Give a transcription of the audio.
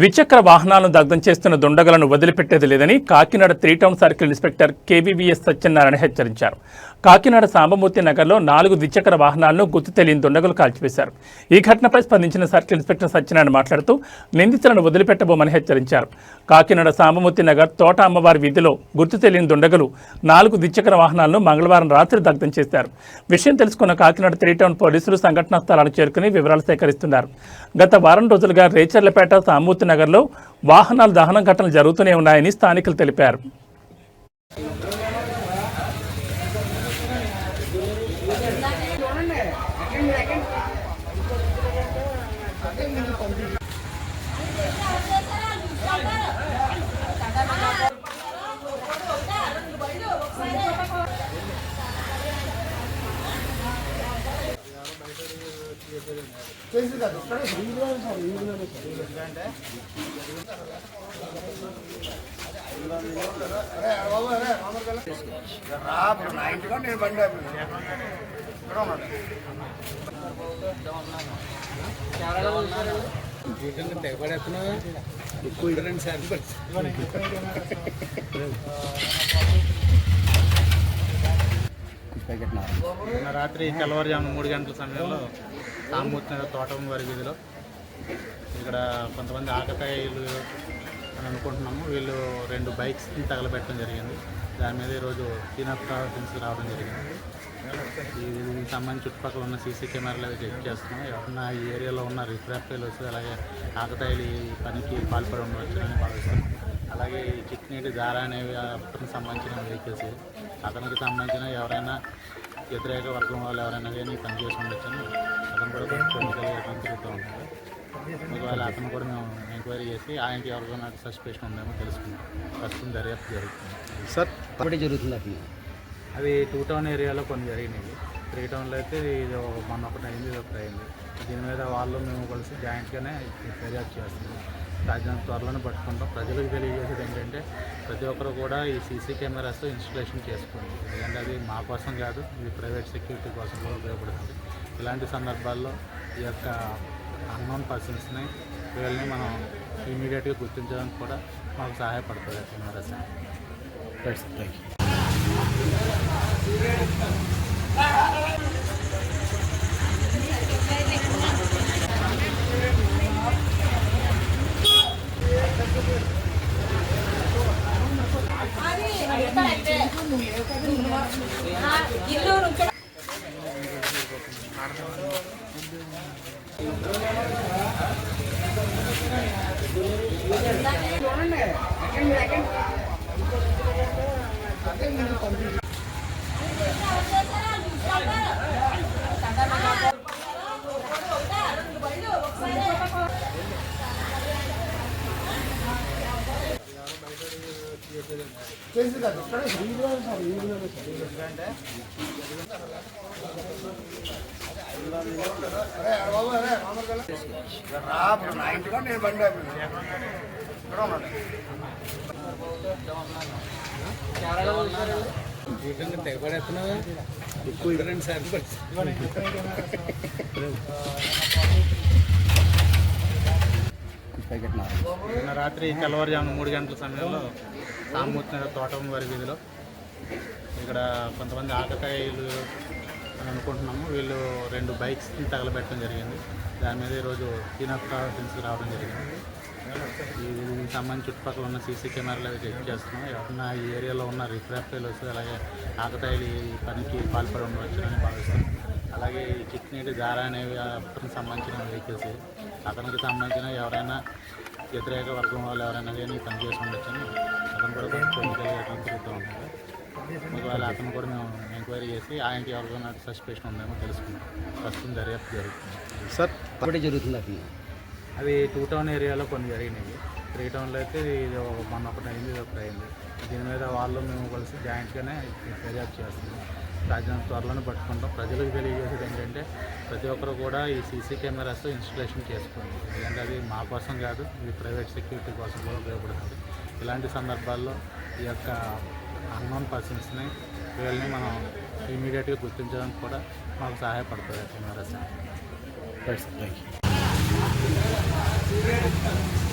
ద్విచక్ర వాహనాలను దగ్ధం చేస్తున్న దుండగలను వదిలిపెట్టేది లేదని Kakinada three town circle inspector KVVS Satyanarayana హెచ్చరించారు. కాకినాడ సాంబమూర్తి నగర్లో నాలుగు ద్విచక్ర వాహనాలను గుర్తు తెలియని దుండగులు కాల్చివేశారు. ఈ ఘటనపై స్పందించిన సర్కిల్ ఇన్స్పెక్టర్ సత్యనారాయణ మాట్లాడుతూ నిందితులను వదిలిపెట్టబోమని హెచ్చరించారు. కాకినాడ సాంబమూర్తి నగర్ తోట అమ్మవారి వీధిలో గుర్తు తెలియని దుండగులు నాలుగు ద్విచక్ర వాహనాలను మంగళవారం రాత్రి దగ్ధం చేశారు. విషయం తెలుసుకున్న కాకినాడ త్రీ టౌన్ పోలీసులు సంఘటనా స్థలానికి చేరుకుని వివరాలు సేకరిస్తున్నారు. గత వారం రోజులుగా రేచర్లపేట సామూర్తి నగర్లో వాహనాల దహనం ఘటనలు జరుగుతూనే ఉన్నాయని స్థానికులు తెలిపారు. నా ఇంటిలో నేను బండి ఎక్కువ రెండు సార్లు నిన్న రాత్రి తెల్లవారుజాము మూడు గంటల సమయంలో తాంబూర్తి తోటం వారి వీధిలో ఇక్కడ కొంతమంది ఆకతాయిలు అని అనుకుంటున్నాము. వీళ్ళు రెండు బైక్స్ తగలబెట్టడం జరిగింది. దాని మీద ఈరోజు క్లీనప్ ప్రావిన్స్ రావడం జరిగింది. దీనికి సంబంధించి చుట్టుపక్కల ఉన్న సీసీ కెమెరాలు అవి చెక్ చేస్తున్నాం. ఎవరన్నా ఈ ఏరియాలో ఉన్న రిఫ్రాఫ్ ఫెయిల్స్ అలాగే ఆకతాయిలు పనికి పాల్పడి ఉండవచ్చునని భావిస్తున్నాం. అలాగే చిట్నీటి దార అనేవి అతనికి సంబంధించిన వెహికల్స్. అతనికి సంబంధించిన ఎవరైనా వ్యతిరేక వర్గం వాళ్ళు ఎవరైనా కానీ పని చేసి ఉండొచ్చని అతను కూడా పొలిటికల్ అతను తిరుగుతూ ఉంటాడు. ఒకవేళ అతను కూడా మేము ఎంక్వైరీ చేసి ఆయనకి ఎవరికైనా సస్పెషన్ ఉందేమో తెలుసుకుంటాం. ప్రస్తుతం దర్యాప్తు జరుగుతుంది. సార్ అప్పుడే జరుగుతుంది అప్పుడు అవి టూ టౌన్ ఏరియాలో కొన్ని జరిగినాయి. త్రీ టౌన్లో అయితే ఇది మొన్న ఒకటి అయింది ఇది ఒకటి అయింది. దీని మీద వాళ్ళు మేము కలిసి జాయింట్గానే దర్యాప్తు చేస్తున్నాం. రాజధాని త్వరలోనే పట్టుకుంటాం. ప్రజలకు తెలియజేసేది ఏంటంటే ప్రతి ఒక్కరు కూడా ఈ సీసీ కెమెరాస్ ఇన్స్టలేషన్ చేసుకోండి. ఎందుకంటే అది మా కోసం కాదు ఇది ప్రైవేట్ సెక్యూరిటీ కోసం కూడా ఉపయోగపడుతుంది. ఇలాంటి సందర్భాల్లో ఈ యొక్క అన్నోన్ పర్సన్స్ని వీళ్ళని మనం ఇమీడియట్గా గుర్తించడానికి కూడా మాకు సహాయపడుతుంది కెమెరాస్ థ్యాంక్ యూ చేసి కదా. ఇక్కడ అరే బాబు అరే మామూలు అప్పుడు నా ఇంటిలో నేను బండి ఆపాను. ఇక్కడ ఉన్నాడు జీవితంలో తెగబడేస్తున్నావా ఎక్కువ రెండు సార్లు నిన్న రాత్రి తెల్లవారుజాము మూడు గంటల సమయంలో సామూర్తి తోటం వారి వీధిలో ఇక్కడ కొంతమంది ఆకకాయలు అనుకుంటున్నాము. వీళ్ళు రెండు బైక్స్ తగలబెట్టడం జరిగింది. దాని మీద ఈరోజు క్లీనప్ ప్రావిన్స్ రావడం జరిగింది. ఈ దీనికి సంబంధించి చుట్టుపక్కల ఉన్న సీసీ కెమెరాలు అవి చెక్ చేస్తున్నాం. ఎవరన్నా ఈ ఏరియాలో ఉన్న రిఫ్రాఫ్ అలాగే ఆకతాయిలు ఈ పనికి పాల్పడి ఉండవచ్చునని భావిస్తున్నాం. అలాగే ఈ చిట్నీటి దార అనేవి అతనికి సంబంధించిన వెహికల్స్ అతనికి సంబంధించిన ఎవరైనా వ్యతిరేక వర్గం వాళ్ళు ఎవరైనా కానీ పని చేసి ఉండొచ్చని అతను కూడా పొలిటికల్ అతను తిరుగుతూ ఒకవేళ అతను కూడా మేము ఎంక్వైరీ చేసి ఆయనకి ఎవరికైనా సస్పెషన్ ఉందేమో తెలుసుకుంటాం. ప్రస్తుతం దర్యాప్తు జరుగుతుంది. సార్ అప్పుడే జరుగుతుంది అప్పుడు అవి టూ టౌన్ ఏరియాలో కొన్ని జరిగినాయి. త్రీ టౌన్లో అయితే ఇది ఒక- మొన్న ఒకటి అయింది ఇది ఒకటి అయింది. దీని మీద వాళ్ళు మేము కలిసి జాయింట్గానే దర్యాప్తు చేస్తున్నాం. రాజధాని త్వరలోనే పట్టుకుంటాం. ప్రజలకు తెలియజేసేది ఏంటంటే ప్రతి ఒక్కరు కూడా ఈ సీసీ కెమెరాస్ ఇన్స్టలేషన్ చేసుకోండి. ఎందుకంటే అది మా కోసం కాదు ఇది ప్రైవేట్ సెక్యూరిటీ కోసం కూడా ఉపయోగపడుతుంది. ఇలాంటి సందర్భాల్లో ఈ యొక్క అన్నోన్ పర్సన్స్ని వీళ్ళని మనం ఇమీడియట్గా గుర్తించడానికి కూడా మాకు సహాయపడుతుంది కెమెరాస్ థ్యాంక్ యూ